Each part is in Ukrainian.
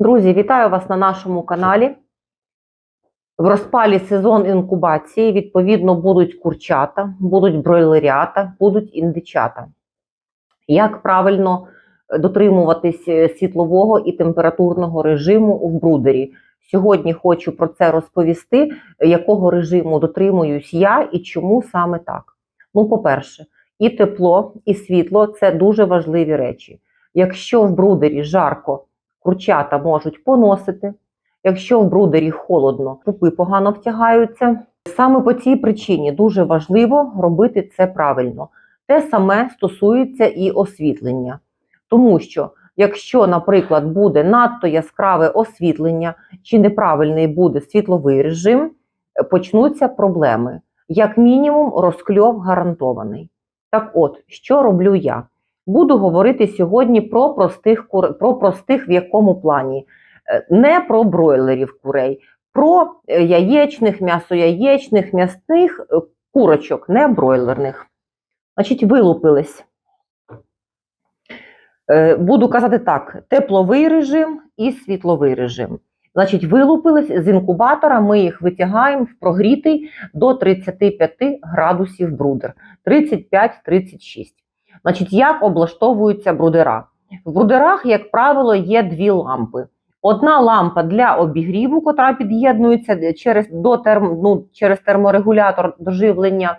Друзі, вітаю вас на нашому каналі. В розпалі сезон інкубації, відповідно, будуть курчата, будуть бройлерята, будуть індичата. Як правильно е, дотримуватись е, світлового і температурного режиму в брудері? Сьогодні хочу про це розповісти, якого режиму дотримуюсь я і чому саме так. Ну, по-перше, і тепло, і світло це дуже важливі речі. Якщо в брудері жарко, курчата можуть поносити. Якщо в брудері холодно, пупи погано втягаються. Саме по цій причині дуже важливо робити це правильно. Те саме стосується і освітлення. Тому що, якщо, наприклад, буде надто яскраве освітлення чи неправильний буде світловий режим, почнуться проблеми. Як мінімум, розкльов гарантований. Так от, що роблю я? Буду говорити сьогодні про простих про простих в якому плані. Е, Не про бройлерів курей, про е, яєчних, м'ясних е, курочок, не бройлерних. Значить, вилупились. Буду казати так: тепловий режим і світловий режим. Значить, вилупились з інкубатора, ми їх витягаємо в прогрітий до 35 градусів брудер, 35-36. Значить, як облаштовуються брудера? В брудерах, як правило, є дві лампи. Одна лампа для обігріву, котра під'єднується через, до терм, ну, через терморегулятор до живлення,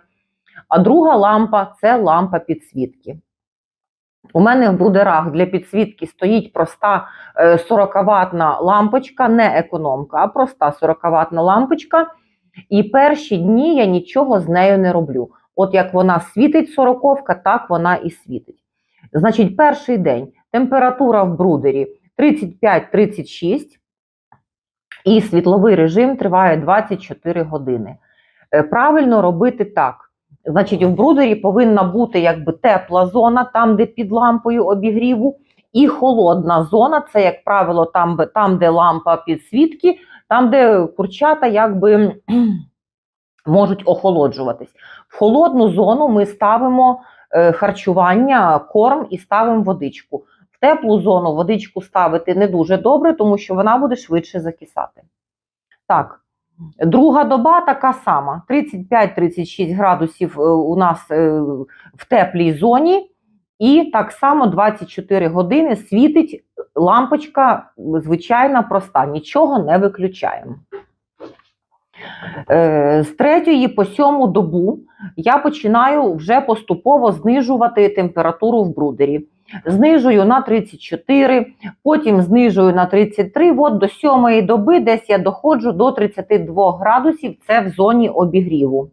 а друга лампа це лампа підсвітки. У мене в брудерах для підсвітки стоїть проста 40-ватна лампочка, не економка, а проста 40-ватна лампочка. І перші дні я нічого з нею не роблю. От як вона світить 40 так вона і світить. Значить, перший день температура в брудері 35-36, і світловий режим триває 24 години. Е, Правильно робити так. Значить, в брудері повинна бути якби тепла зона, там, де під лампою обігріву, і холодна зона це, як правило, там, там де лампа підсвітки, там, де курчата якби можуть охолоджуватись. В холодну зону ми ставимо е, харчування, корм і ставимо водичку. В теплу зону водичку ставити не дуже добре, тому що вона буде швидше закисати. Так, друга доба така сама: 35-36 градусів е, у нас е, в теплій зоні, і так само 24 години світить лампочка, звичайна проста, нічого не виключаємо. Е, З третьої по сьому добу я починаю вже поступово знижувати температуру в брудері. Знижую на 34, потім знижую на 33. От до сьомої доби десь я доходжу до 32 градусів, це в зоні обігріву.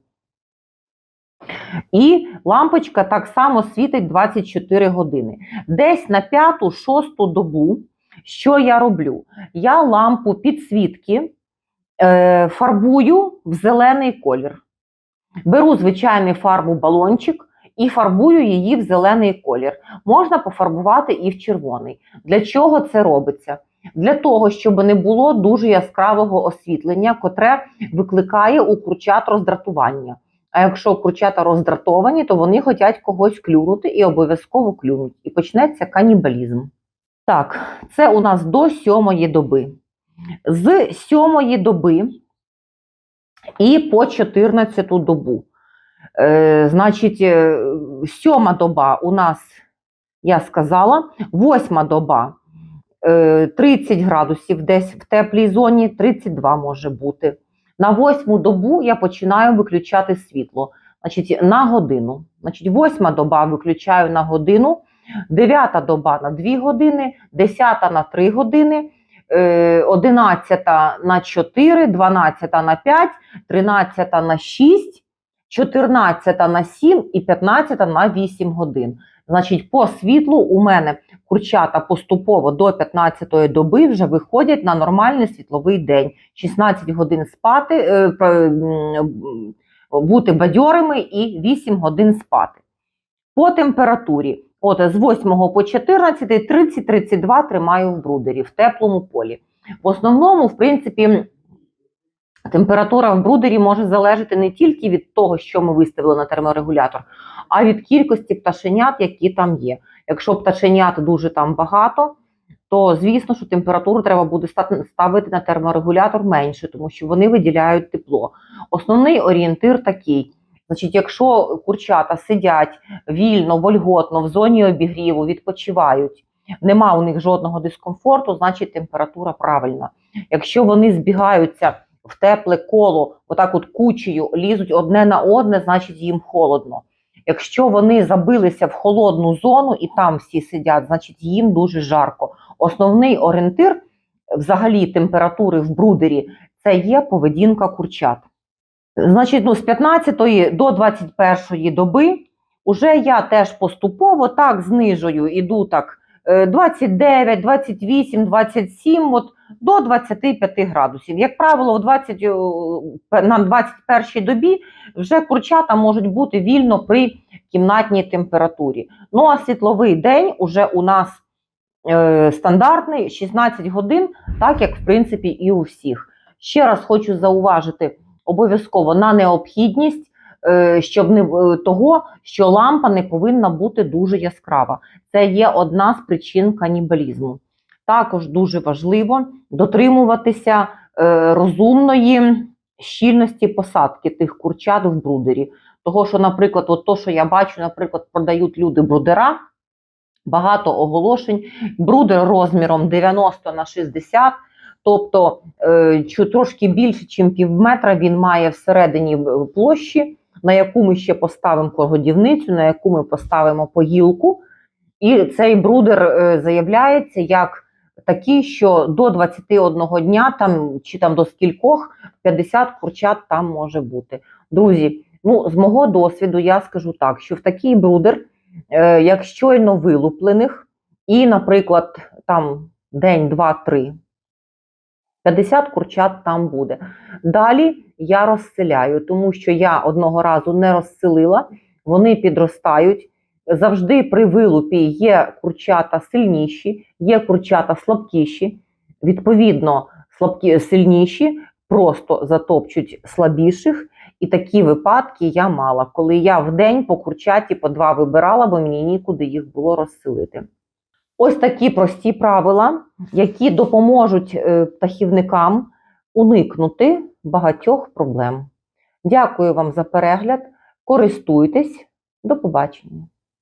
І лампочка так само світить 24 години. Десь на п'яту-шосту добу, що я роблю? Я лампу підсвітки фарбую в зелений колір. Беру звичайний фарбу балончик і фарбую її в зелений колір. Можна пофарбувати і в червоний. Для чого це робиться? Для того, щоб не було дуже яскравого освітлення, котре викликає у курчат роздратування. А якщо курчата роздратовані, то вони хочуть когось клюнути і обов'язково клюнуть. І почнеться канібалізм. Так, це у нас до сьомої доби. З сьомої доби і по 14 добу. Е, значить, е, сьома доба у нас, я сказала, восьма доба е, 30 градусів десь в теплій зоні, 32 може бути. На восьму добу я починаю виключати світло. Значить, на годину. Значить, восьма доба виключаю на годину, дев'ята доба на 2 години, десята на 3 години. Е, 11 на 4, 12 на 5, 13 на 6, 14 на 7 і 15 на 8 годин. Значить, по світлу у мене курчата поступово до 15-ї доби вже виходять на нормальний світловий день. 16 годин спати, е, бути бадьорими і 8 годин спати. По температурі, от з 8 по 14, 30-32 тримаю в брудері в теплому полі. В основному, в принципі, температура в брудері може залежати не тільки від того, що ми виставили на терморегулятор, а від кількості пташенят, які там є. Якщо пташенят дуже там багато, то звісно, що температуру треба буде ста- ставити на терморегулятор менше, тому що вони виділяють тепло. Основний орієнтир такий. Значить, якщо курчата сидять вільно, вольготно в зоні обігріву, відпочивають, нема у них жодного дискомфорту, значить температура правильна. Якщо вони збігаються в тепле коло, отак от кучею лізуть одне на одне, значить їм холодно. Якщо вони забилися в холодну зону і там всі сидять, значить їм дуже жарко. Основний орієнтир взагалі температури в брудері це є поведінка курчат. Значить, ну, з 15 до 21 доби уже я теж поступово так знижую, іду так е, 29, 28, 27, от до 25 градусів. Як правило, в 20, е, на 21 добі вже курчата можуть бути вільно при кімнатній температурі. Ну а світловий день уже у нас е, стандартний 16 годин, так як в принципі і у всіх. Ще раз хочу зауважити обов'язково на необхідність, е, щоб не е, того, що лампа не повинна бути дуже яскрава. Це є одна з причин канібалізму. Також дуже важливо дотримуватися е, розумної щільності посадки тих курчат в брудері. Того, що, наприклад, от то, що я бачу, наприклад, продають люди брудера, багато оголошень, брудер розміром 90 на 60, тобто е, трошки більше, ніж пів метра він має всередині площі, на яку ми ще поставимо годівницю, на яку ми поставимо поїлку. І цей брудер е, заявляється як такий, що до 21 дня там, чи там до скількох 50 курчат там може бути. Друзі, ну, з мого досвіду я скажу так, що в такий брудер, е, як щойно вилуплених, і, наприклад, там день, два, три, 50 курчат там буде. Далі я розселяю, тому що я одного разу не розселила, вони підростають. Завжди при вилупі є курчата сильніші, є курчата слабкіші. Відповідно, слабкі сильніші просто затопчуть слабіших. І такі випадки я мала, коли я в день по курчаті по два вибирала, бо мені нікуди їх було розселити. Ось такі прості правила, які допоможуть е, птахівникам уникнути багатьох проблем. Дякую вам за перегляд. Користуйтесь. До побачення.